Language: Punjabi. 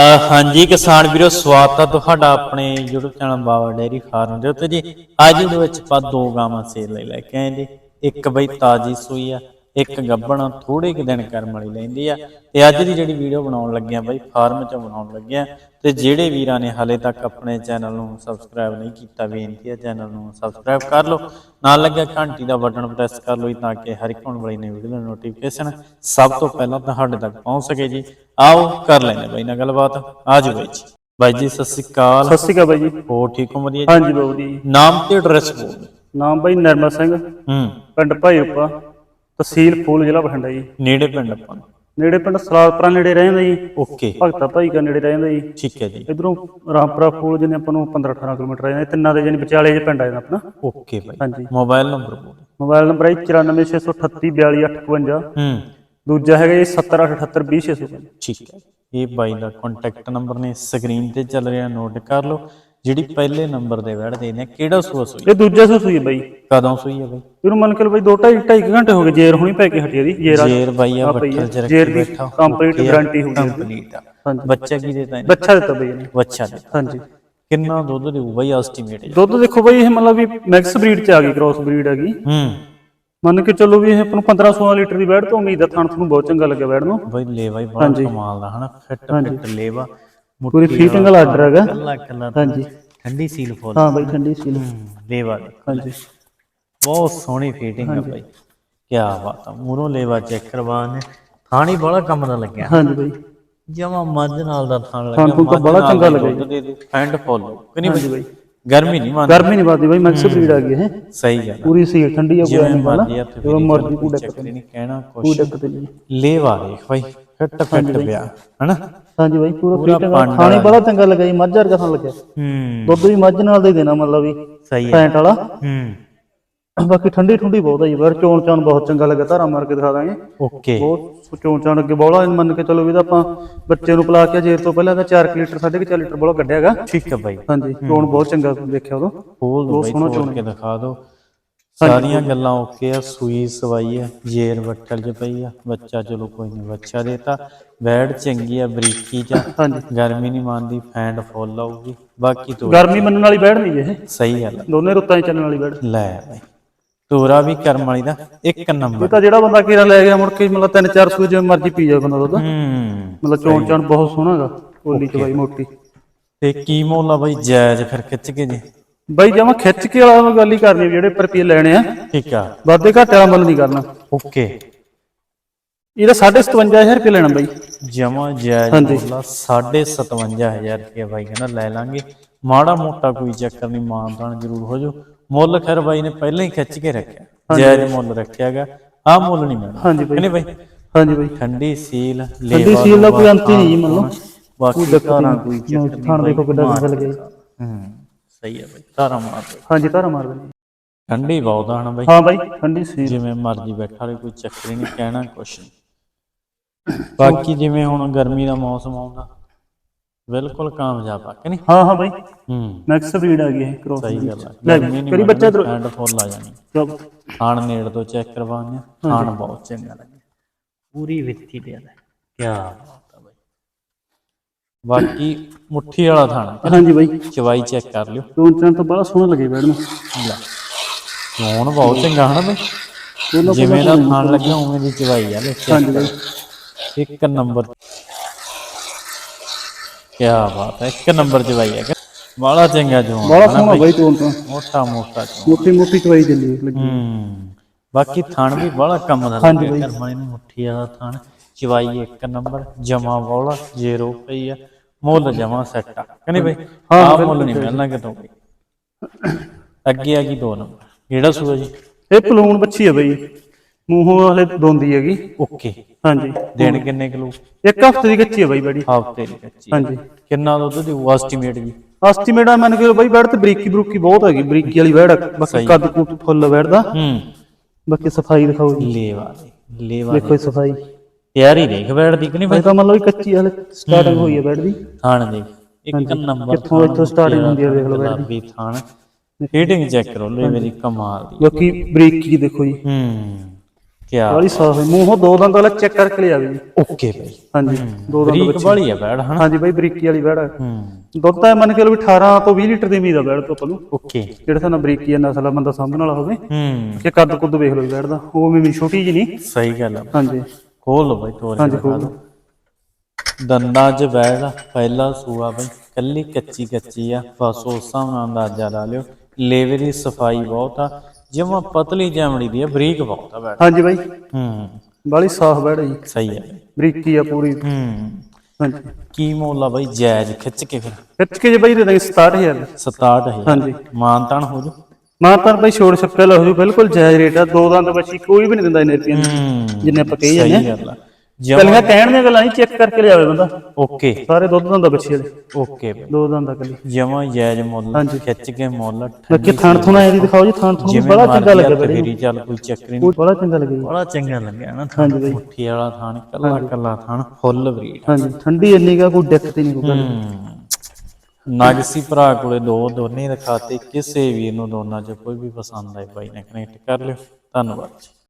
ਅ, ਹਾਂਜੀ ਕਿਸਾਨ ਵੀਰੋ ਸਵਾਗਤ ਹੈ ਤੁਹਾਡਾ ਆਪਣੇ YouTube channel Baba dairy farm ਦੇ ਉੱਤੇ ਜੀ। ਅੱਜ ਦੇ ਵਿੱਚ ਆਪਾਂ ਦੋ ਗਾਵਾਂ ਸੇਲ ਲਈ ਲੈ ਕੇ ਆਏ ਜੀ। ਇੱਕ ਬਈ ਤਾਜੀ ਸੂਈ ਆ ਇੱਕ ਗੱਬਣ ਥੋੜੇ ਕੁ ਦਿਨ ਕਰਮ ਵਾਲੀ ਲੈਂਦੀ ਆ। ਤੇ ਅੱਜ ਦੀ ਜਿਹੜੀ ਵੀਡੀਓ ਬਣਾਉਣ ਲੱਗੇ ਆ ਬਈ ਫਾਰਮ 'ਚ ਬਣਾਉਣ ਲੱਗੇ ਆ। ਤੇ ਜਿਹੜੇ ਵੀਰਾਂ ਨੇ ਹਾਲੇ ਤੱਕ ਆਪਣੇ ਚੈਨਲ ਨੂੰ ਸਬਸਕ੍ਰਾਈਬ ਨਹੀਂ ਕੀਤਾ ਬੇਨਤੀ ਹੈ ਚੈਨਲ ਨੂੰ ਸਬਸਕ੍ਰਾਈਬ ਕਰ ਲਓ। ਨਾਲ ਲੱਗਿਆ ਘੰਟੀ ਦਾ ਬਟਨ ਪ੍ਰੈਸ ਕਰ ਲਓ ਤਾਂ ਕਿ ਹਰ ਇੱਕ ਆਉਣ ਵਾਲੀ ਨਵੀਂ ਵੀਡੀਓ ਦੀ ਨੋਟੀਫਿਕੇਸ਼ਨ ਸਭ ਤੋਂ ਪਹਿਲਾਂ ਤੁਹਾਡੇ ਤੱਕ ਪਹੁੰਚ ਸਕੇ ਜੀ। ਆਓ ਕਰ ਲੈਂਦੇ ਬਾਈ ਨਾਲ ਗੱਲਬਾਤ। ਆ ਜਾਓ ਬਾਈ ਜੀ। ਬਾਈ ਜੀ ਸਤਿ ਸ਼੍ਰੀ ਅਕਾਲ। ਸਤਿ ਸ਼੍ਰੀ ਅਕਾਲ ਬਾਈ ਜੀ। ਹੋਰ ਠੀਕ ਹੋ? ਵਧੀਆ ਜੀ? ਹਾਂਜੀ ਬਾਬੂ ਜੀ। ਨਾਮ ਤੇ ਐਡਰੈਸ ਬੋਲ। ਨਾਮ ਬਾਈ ਨਰਮਲ ਸਿੰਘ। ਹੂੰ। ਪਿੰਡ ਭਾਈਉਪਾ ਤਹਿਸੀਲ ਫੂਲ ਜ਼ਿਲ੍ਹਾ ਬਠਿੰਡਾ ਜੀ। ਨੇੜੇ ਪਿੰਡ ਆਪਾਂ ਨੂੰ। ਨੇੜੇ ਪਿੰਡ ਸਲਾਦਪੁਰਾ ਨੇੜੇ ਰਹਿੰਦਾ ਜੀ। ਓਕੇ। ਭਗਤਾ ਭਾਈ ਕਾ ਨੇੜੇ ਰਹਿੰਦਾ ਜੀ। ਠੀਕ ਹੈ ਜੀ। ਇਧਰੋਂ ਰਾਮਪੁਰਾ ਫੂਲ ਜਿਹਨੇ ਆਪਾਂ ਨੂੰ 15 18 ਕਿਲੋਮੀਟਰ ਰਹਿੰਦਾ ਤਿੰਨਾਂ ਦੇ ਜਾਨੀ ਵਿਚਾਲੇ ਜੇ ਪਿੰਡ ਆ ਜਾਂਦਾ ਆਪਣਾ। ਓਕੇ ਬਾਈ ਹਾਂਜੀ। ਮੋਬਾਈਲ ਨੰਬਰ ਬੋਲ। ਮੋਬਾਈਲ ਨੰਬਰ ਹੈ 9468342858 ਹੂੰ। ਦੂਜਾ ਹੈਗਾ ਜੀ 7078820655 ਠੀਕ ਹੈ। ਇਹ ਬਾਈ ਦਾ ਕੰਟੈਕਟ ਨੰਬਰ ਨੇ। ਸਕਰੀਨ ਤੇ ਚੱਲ ਰਿਹਾ ਨੋਟ ਕਰ ਲਓ। ਜਿਹੜੀ ਪਹਿਲੇ ਨੰਬਰ ਦੇ ਵੜਦੇ ਨੇ ਕਿਹੜਾ ਸੂਆ ਸੂਈ ਇਹ ਦੂਜਾ ਸੂਈ ਹੈ ਬਾਈ। ਕਦੋਂ ਸੂਈ ਹੈ ਬਾਈ? ਇਹਨੂੰ ਮੰਨ ਕੇ ਲਓ ਬਾਈ 2 2.5 2.5 ਘੰਟੇ ਹੋ ਗਏ ਜੇਰ ਹੁਣੀ ਪੈ ਕੇ ਹਟੀ ਇਹਦੀ ਜੇਰ ਆ ਜੇਰ ਬਾਈ ਆ ਆ ਪਈ ਬੱਠਲ ਹੈ। ਚ ਰੱਖੀ ਜੇਰ ਦੀ ਬੈਠਾ। complete guarantee ਹੋਊਗੀ। ਕੰਪਲੀਟ ਆ। ਹਾਂਜੀ। ਬੱਚਾ ਕੀ ਦੇਤਾ ਇਹਨੇ ਬੱਚਾ ਦਿੱਤਾ ਬਾਈ ਇਹਨੇ। ਬੱਚਾ ਦੇ ਹਾਂਜੀ। ਕਿੰਨਾ ਦੁੱਧ ਦੇਊ ਬਾਈ ਐਸਟੀਮੇਟ ਦੁੱਧ ਦੇਖੋ ਬਾਈ ਇਹ ਮਤਲਬ ਵੀ ਮਿਕਸ ਬਰੀਡ ਚ ਆ ਗਈ ਕ੍ਰਾਸ ਬਰੀਡ ਆ ਗਈ। ਹੂੰ। ਮੰਨ ਕੇ ਚੱਲੋ ਵੀ ਇਹ ਆਪਾਂ ਨੂੰ 15 16 ਲੀਟਰ ਦੀ ਵੈੜ ਤੋਂ ਉਮੀਦ ਆ ਥਣ ਤੁਹਾਨੂੰ ਬਹੁਤ ਚੰਗਾ ਲੱਗਿਆ ਵੈੜ ਨੂੰ। ਬਾਈ ਲੇਵਾ ਹੀ ਬੜਾ ਕਮਾਲ ਦਾ ਹਨਾ? ਫਿੱਟ ਫਿੱਟ ਲੇਵਾ। ਪੂਰੀ ਫੀਟਿੰਗ ਵਾਲਾ ਆਰਡਰ ਹੈਗਾ। ਕੱਲਾ ਕੱਲਾ ਹਾਂਜੀ। ਠੰਡੀ ਸੀਲ ਫੁੱਲ ਹਾਂ ਬਾਈ ਠੰਡੀ ਸੀਲ ਲੇਵਾ। ਦੇ ਹਾਂਜੀ। ਬਹੁਤ ਸੋਹਣੀ ਫਿਟਿੰਗ ਆ ਬਾਈ। ਕੀ ਬਾਤ ਆ ਮੂਰੋਂ ਲੇਵਾ ਚੈੱਕ ਕਰਵਾਣੇ ਥਾਣੀ ਬੜਾ ਕੰਮ ਦਾ ਲੱਗਿਆ। ਹਾਂਜੀ ਬਾਈ। ਜਮਾ ਮੱਝ ਨਾਲ ਦਾ ਥਾਣ ਲੱਗਿਆ ਥਣ ਤਾਂ ਬੜਾ ਚੰਗਾ ਲੱਗਿਆ ਐਂਡ ਫੋਲੋ ਕਿ ਨਹੀਂ ਬਾਈ? ਗਰਮੀ ਨਹੀਂ ਮੰਨਦੀ ਗਰਮੀ ਨਹੀਂ ਵੱਧਦੀ ਬਾਈ ਮਿਕਸ ਬਰੀਡ ਆ ਗਈ ਇਹ। ਸਹੀ ਗੱਲ। ਪੂਰੀ ਸੀਲ ਠੰਡੀ ਆ ਕੋਈ ਨਹੀਂ ਵਾਲਾ। ਜਦੋਂ ਮਰਜ਼ੀ ਕੋਈ ਚੱਕਰ ਨਹੀਂ ਕਹਿਣਾ ਕੋਈ ਦਿੱਕਤ ਨਹੀਂ। ਲੇਵਾ ਦੇਖ ਬਾਈ ਫਿੱਟ ਫਿੱਟ ਪਿਆ ਹਨਾ? ਹਾਂਜੀ ਬਾਈ ਪੂਰਾ ਪੰਡ ਖਾਣੇ ਬੜਾ ਚੰਗਾ ਲੱਗਾ ਜੀ ਮੱਝ ਵਰਗਾ ਖਾਣ ਲੱਗਿਆ। ਹੂੰ। ਦੁੱਧ ਵੀ ਮੱਝ ਨਾਲ ਦਾ ਹੀ ਦੇਣਾ ਮਤਲਬ ਵੀ ਸਹੀ ਹੈ ਫੈਂਟ ਵਾਲਾ। ਹੂੰ। ਬਾਕੀ ਠੰਡੀ ਠੰਡੀ ਬਹੁਤ ਆ ਜੀ ਵੈਰ ਚੋਣ ਚਾਣ ਬਹੁਤ ਚੰਗਾ ਲੱਗਾ ਧਾਰਾ ਮਾਰ ਕੇ ਦਿਖਾ ਦਾਂਗੇ। ਓਕੇ। ਬਹੁਤ ਚੋਣ ਚਾਣ ਅੱਗੇ ਬੋਲਾ ਮੰਨ ਕੇ ਚਲੋ ਵੀ ਤਾਂ ਆਪਾਂ ਬੱਚੇ ਨੂੰ ਪਿਲਾ ਕੇ ਜੇਰ ਤੋਂ ਪਹਿਲਾਂ ਤਾਂ 4 ਲੀਟਰ 4.5 ਲੀਟਰ ਬੋਲਾ ਕੱਢਿਆਗਾ ਠੀਕ ਹੈ ਬਾਈ। ਹਾਂਜੀ ਚੋਣ ਬਹੁਤ ਚੰਗਾ ਦੇਖਿਆ ਉਦੋਂ। ਖੋਲ ਦੋ ਬਾਈ ਖੋਲ ਕੇ ਦਿਖਾ ਦਿਓ ਸਾਰੀਆਂ ਗੱਲਾਂ ਓਕੇ ਆ ਸੂਈ ਸਵਾਈ ਆ ਜੇਰ ਬੱਟਲ ਚ ਪਈ ਆ ਬੱਚਾ ਚਲੋ ਕੋਈ ਨਹੀਂ ਬੱਚਾ ਦੇਤਾ। ਬੈਡ ਚੰਗੀ ਆ ਬਰੀਕੀ ਚ ਆ, ਹਾਂਜੀ। ਗਰਮੀ ਨਹੀਂ ਮੰਨਦੀ ਫੈਂਡ ਫੁੱਲ ਆਊਗੀ। ਬਾਕੀ ਤੋਂ ਗਰਮੀ ਮੰਨਣ ਵਾਲੀ ਬੈੜ ਨਹੀਂ ਇਹ। ਸਹੀ ਗੱਲ ਆ। ਦੋਨੇ ਰੁੱਤਾਂ ਚੱਲਣ ਵਾਲੀ ਬੈੜ ਲੈ ਬਾਈ। ਤੋਰਾ ਵੀ ਕਰਮ ਵਾਲੀ ਦਾ ਇੱਕ ਨੰਬਰ। ਇਹ ਤਾਂ ਜਿਹੜਾ ਬੰਦਾ ਕੀਰਾ ਲੈ ਗਿਆ ਮੁੜ ਕੇ ਮਤਲਬ ਤਿੰਨ ਚਾਰ ਸੂ ਜਿਵੇਂ ਮਰਜ਼ੀ ਪੀ ਜਾਵੇ ਬੰਦਾ ਦੁੱਧ। ਹੂੰ ਮਤਲਬ ਚੋਣ ਚਾਣ ਬਹੁਤ ਸੋਹਣਾ ਹੈਗਾ ਕੋਲੀ ਚ ਬਾਈ ਮੋਟੀ। ਤੇ ਕੀ ਮੁੱਲ ਬਾਈ ਜਾਇਜ਼ ਫਿਰ ਖਿੱਚ ਕੇ ਜੀ? ਬਾਈ ਜਮਾ ਖਿੱਚ ਕੇ ਵਾਲਾ ਗੱਲ ਹੀ ਕਰਨੀ ਜਿਹੜੇ ਪਰ ਰੁਪਏ ਲੈਣੇ ਆ ਠੀਕ ਆ। ਵਾਧੇ ਘਾਟੇ ਵਾਲਾ ਮੁੱਲ ਨਹੀਂ ਕਰਨਾ। ਓਕੇ। ਇਹਦਾ 57500 ਰੁਪਏ ਲੈਣਾ ਬਾਈ। ਜਮਾ ਜਾਇਜ਼ ਮੁੱਲ ਆ 57500 ਰੁਪਏ ਬਾਈ ਕਹਿੰਦਾ ਲੈ ਲਾਂਗੇ। ਮਾੜਾ ਮੋਟਾ ਕੋਈ ਚੱਕਰ ਨਹੀਂ ਮਾਨਦਾਨ ਜ਼ਰੂਰ ਹੋ ਜਾਓ। ਮੁੱਲ ਖੈਰ ਬਾਈ ਨੇ ਪਹਿਲਾਂ ਹੀ ਖਿੱਚ ਕੇ ਰੱਖਿਆ। ਜਾਇਜ਼ ਮੁੱਲ ਰੱਖਿਆਗਾ। ਆ ਮੁੱਲ ਨਹੀਂ ਮਿਲਣਾ ਹਾਂਜੀ ਬਾਈ। ਨਹੀਂ ਬਾਈ? ਹਾਂਜੀ ਬਾਈ। ਠੰਡੀ ਸੀਲ ਠੰਡੀ ਲੇਵਾ ਸੀਲ ਦਾ ਕੋਈ ਅੰਤ ਹੀ ਨਹੀਂ ਜੀ ਮੰਨ ਲਓ। ਬਾਕੀ ਧਾਰਾਂ ਕੋਈ ਚੱਕਰ ਥਾਣ ਦੇਖੋ ਕਿੱਡਾ ਨਿਕਲ ਗਿਆ। ਹੂੰ ਸਹੀ ਹੈ ਬਾਈ। ਧਾਰਾਂ ਮਾਰ ਦੇ। ਹਾਂਜੀ ਧਾਰਾ ਮਾਰ ਦਿੰਦੇ। ਠੰਡੀ ਬਹੁਤ ਆ ਨਾ ਬਾਈ। ਹਾਂ ਬਾਈ ਠੰਡੀ ਸੀਲ। ਜਿਵੇਂ ਮਰਜ਼ੀ ਬੈਠਾ ਰਹੇ ਕੋਈ ਚੱਕਰ ਨਹੀਂ ਕਹਿਣਾ ਕੁਛ ਬਾਕੀ ਜਿਵੇਂ ਹੁਣ ਗਰਮੀ ਦਾ ਮੌਸਮ ਆਉਂਦਾ। ਬਿਲਕੁਲ ਕਾਮਯਾਬ ਆ। ਕਿ ਨਹੀਂ ਹਾਂ ਹਾਂ ਬਾਈ। ਹੂੰ। ਨੈਕਸਟ ਬਰੀਡ ਆ ਗਈ ਇਹ ਕ੍ਰੋਸ ਸਹੀ ਗੱਲ ਆ। ਲੈ ਕਰੀ ਬੱਚਾ ਇੱਧਰੋਂ। ਐਂਡ ਫੁੱਲ ਆ ਜਾਣੀ। ਖਾਣ ਨੇੜ ਤੋਂ ਚੈੱਕ ਕਰਵਾਉਂਦੇ ਆ। ਖਾਣ ਬਹੁਤ ਚੰਗਾ ਲੱਗਿਆ। ਪੂਰੀ ਵਿੱਥੀ ਦੇ। ਆ ਕੀ ਬਾਤ ਆ ਬਾਈ। ਬਾਕੀ ਮੁੱਠੀ ਵਾਲਾ ਥਾਣਾ। ਹਾਂਜੀ ਬਾਈ। ਚਵਾਈ ਚੈੱਕ ਕਰ ਲਿਓ। ਦੋ ਚਾਰ ਤਾਂ ਬੜਾ ਸੋਹਣਾ ਲੱਗੇ ਨੂੰ। ਲੈ। ਹੁਣ ਬਹੁਤ ਚੰਗਾ ਹਨਾ ਬਈ। ਜਿਵੇਂ ਦਾ ਖਾਣ ਲੱਗਿਆ ਉਵੇਂ ਦੀ ਚਵਾਈ ਆ ਲੈ। ਹਾਂਜੀ ਬਾਈ। ਇੱਕ ਨੰਬਰ ਕੀ ਬਾਤ ਹੈ ਇੱਕ ਨੰਬਰ ਚਵਾਈ ਹੈ। ਬਾਲਾ ਚੰਗਾ ਜੋ ਬੜਾ ਸੋਹਣਾ ਬਾਈ ਤੋਂ ਤਾਂ। ਮੋਟਾ ਮੋਟਾ ਮੋਟੀ ਮੋਟੀ ਚਵਾਈ ਚੱਲੀ ਲੱਗੀ। ਹੂੰ ਬਾਕੀ ਥਣ ਵੀ ਬੜਾ ਕੰਮ ਦਾ ਹਾਂਜੀ ਲੱਗਿਆ ਕਰਮਾਂ ਨੂੰ ਮੁੱਠੀ ਵਾਲਾ ਥਣ। ਚਵਾਈ ਇੱਕ ਨੰਬਰ ਜਮਾ ਬੋਲਾ ਜ਼ੀਰੋ ਪਈ ਆ। ਮੁੱਲ ਜਮਾ ਸੈੱਟ ਆ। ਕਹਿੰਦੇ ਬਈ? ਆਹ ਮੁੱਲ ਨਹੀਂ ਮਿਲਣਾ ਕਿਤੋਂ ਬਈ ਅੱਗੇ ਆ ਗਈ ਦੋ ਨੰਬਰ। ਕਿਹੜਾ ਸੂਆ ਜੀ? ਇਹ ਪਲੂਣ ਬੱਚੀ ਹੈ ਬਾਈ। ਮੂੰਹੋਂ ਹਲੇ ਦੋਂਦੀ ਹੈਗੀ। ਓਕੇ। ਹਾਂਜੀ। ਦੇਣ ਕਿੰਨੇ ਕਿਲੋ ਇੱਕ ਹਫ਼ਤੇ ਦੀ ਕੱਚੀ ਹੈ ਬਾਈ ਬੜੀ। ਹਫ਼ਤੇ ਦੀ ਕੱਚੀ ਹਾਂਜੀ। ਕਿੰਨਾ ਦੁੱਧ ਦੀ ਐਸਟੀਮੇਟ ਜੀ? ਐਸਟੀਮੇਟ ਆ ਮੰਨ ਕੇ ਬਾਈ ਬੈਡ ਤੇ ਬਰੀਕੀ ਬਰੂਕੀ ਬਹੁਤ ਹੈਗੀ ਬਰੀਕੀ ਵਾਲੀ ਬੈਡ ਬਾਕੀ ਕੱਦ ਕੁੱਟ ਫੁੱਲ ਬੈਡ ਦਾ। ਹੂੰ। ਬਾਕੀ ਸਫ਼ਾਈ ਦਿਖਾਓ ਜੀ। ਲੇਵਾ ਦੇ ਲੇਵਾ ਦੇਖੋ ਸਫ਼ਾਈ। ਤਿਆਰੀ ਦੇਖ ਬੈਠਦੀ ਕਿ ਨਹੀਂ ਇਹ ਤਾਂ ਵੀ ਕੱਚੀ ਹਲੇ ਸਟਾਰਟਿੰਗ ਹੋਈ ਹੈ ਬੈਡ ਦੀ। ਥਾਣ ਦੇਖ। ਇੱਕ ਨੰਬਰ ਕਿੱਥੋਂ ਇੱਥੋਂ starting ਹੁੰਦੀ ਹੈ ਦੇਖ ਲਓ ਬੈਠ ਗੁਲਾਬੀ ਥਾਣ। ਫੀਟਿੰਗ ਚੈੱਕ ਕਰੋ ਲੈ ਮੇਰੀ ਕਮਾਲ ਦੀ। ਬਾਕੀ ਬਰੀਕੀ ਦੇਖੋ ਜੀ। ਹੂੰ। ਕਿਆ ਵਾਲੀ ਸਾਫ਼ ਹੈ। ਮੂੰਹੋਂ ਦੋ ਦੰਦ ਵਾਲਾ ਚੈੱਕ ਕਰਕੇ ਲਿਆਵੇ ਜੀ ਓਕੇ ਬਈ। ਹਾਂਜੀ ਦੋ ਦੰਦ ਬਰੀਕ ਵਾਲੀ ਆ ਬੈੜ ਹਨਾ? ਹਾਂਜੀ ਬਾਈ ਬਰੀਕੀ ਵਾਲੀ ਬੈੜ। ਹੈ। ਦੁੱਧ ਤਾਂ ਮੰਨ ਕੇ ਲਓ ਵੀ 18 ਤੋਂ 20 ਲੀਟਰ ਦੀ ਉਮੀਦ ਆ ਬੈੜ ਤੋਂ ਆਪਾਂ ਨੂੰ। ਓਕੇ। ਜਿਹੜਾ ਸਾਨੂੰ ਬਰੀਕੀ ਆ ਨਸਲ ਆ ਬੰਦਾ ਸਾਂਭਣ ਵਾਲਾ ਹੋਵੇ। ਹੂੰ। ਕਿ ਕੱਦ ਕੁੱਦ ਵੇਖ ਲਓ ਬੈੜ ਦਾ। ਉਹ ਵੀ ਛੋਟੀ ਜੀ ਨਹੀਂ। ਸਹੀ ਗੱਲ ਆ। ਹਾਂਜੀ। ਖੋਲ ਲਓ ਬਈ ਤੋਰ ਹਾਂਜੀ ਖੋਲ ਲਓ। ਦੰਦਾਂ 'ਚ ਬੈੜ ਪਹਿਲਾ ਸੂਆ ਬਈ। ਕੱਲੀ ਕੱਚੀ ਕੱਚੀ ਆ। ਬਸ ਉਸ ਹਿਸਾਬ ਨਾਲ ਅੰਦਾਜ਼ਾ ਲਾ ਲਿਓ। ਲੇਵੇ ਦੀ ਸਫ਼ਾਈ ਬਹੁਤ ਆ। ਜਿਵੇਂ ਪਤਲੀ ਜਮੜੀ ਦੀ ਬਰੀਕ ਬਹੁਤ ਆ ਹਾਂਜੀ ਬਾਈ। ਹੂੰ। ਬਾਲੀ ਸਾਫ਼ ਬੈੜ ਹੈ ਜੀ। ਸਹੀ ਬਈ। ਬਰੀਕੀ ਆ ਪੂਰੀ। ਹੂੰ। ਹਾਂਜੀ। ਕੀ ਮੁੱਲ ਬਈ ਜਾਇਜ਼ ਖਿੱਚ ਕੇ ਫਿਰ। ਖਿੱਚ ਕੇ ਜੇ ਬਾਈ ਦੇ ਦਾਂਗੇ 67000 67000 ਹਾਂਜੀ। ਮਾਨਤਾਨ ਹੋ ਜੂ। ਮਾਂ ਤਾਂ ਬਾਈ ਛੋੜ ਛੱਪੇ ਲਾ ਹੋ ਜੂ। ਬਿਲਕੁਲ ਜਾਇਜ਼ ਰੇਟ ਆ। ਦੋ ਦੰਦ ਬੱਚੀ ਕੋਈ ਵੀ ਨਹੀਂ ਦਿੰਦਾ ਇੰਨੇ ਰੁਪਏ ਹੂੰ। ਜਿੰਨੇ ਆਪਾਂ ਕਹੀ ਜਾਂਦੇ ਸਹੀ ਗੱਲ ਆ। ਜਮਾ ਕੱਲੀਆਂ ਕਹਿਣ ਦੀਆਂ ਗੱਲਾਂ ਨਹੀਂ ਚੈੱਕ ਕਰਕੇ ਲਿਆਵੇ ਬੰਦਾ। ਓਕੇ। ਸਾਰੇ ਦੁੱਧ ਦੰਦਾ ਬੱਚੇ ਵਾਲੇ ਓਕੇ। ਦੋ ਦੰਦਾ ਕੱਲੀ ਜਮਾ ਜਾਇਜ਼ ਮੁੱਲ ਖਿੱਚ ਕੇ ਮੁੱਲ ਬਾਕੀ ਥਾਣ ਥੁਣਾ ਇਹਦੀ ਦਿਖਾਓ ਜੀ ਥਾਣ ਥੁਣ। ਬੜਾ ਚੰਗਾ ਲੱਗਿਆ ਬੜੀ। ਫੇਰੀ ਚੱਲ ਕੋਈ ਚੱਕਰ ਨਹੀਂ। ਬੜਾ ਚੰਗਾ ਲੱਗਿਆ ਜੀ। ਬੜਾ ਚੰਗਾ ਲੱਗਿਆ ਨਾ ਹਾਂਜੀ ਬਾਈ। ਮੁੱਠੀ ਵਾਲਾ ਥਾਣ ਕੱਲਾ ਕੱਲਾ ਥਾਣ ਫੁੱਲ ਬਰੀਡ। ਹਾਂਜੀ ਠੰਡੀ ਇੰਨੀ ਕਾ ਕੋਈ ਦਿੱਕਤ ਹੀ ਨਹੀਂ ਕੋਈ ਗੱਲ ਨਾਗਸੀ ਭਰਾ ਕੋਲੇ ਦੋ ਦੋਨੇ ਦਿਖਾਤੇ ਕਿਸੇ ਵੀਰ ਨੂੰ ਦੋਨਾਂ ਚ ਕੋਈ ਵੀ ਪਸੰਦ ਆਏ ਬਾਈ ਨੇ ਕਨੈਕਟ ਕਰ ਲਿਓ। ਧੰਨਵਾਦ ਜੀ।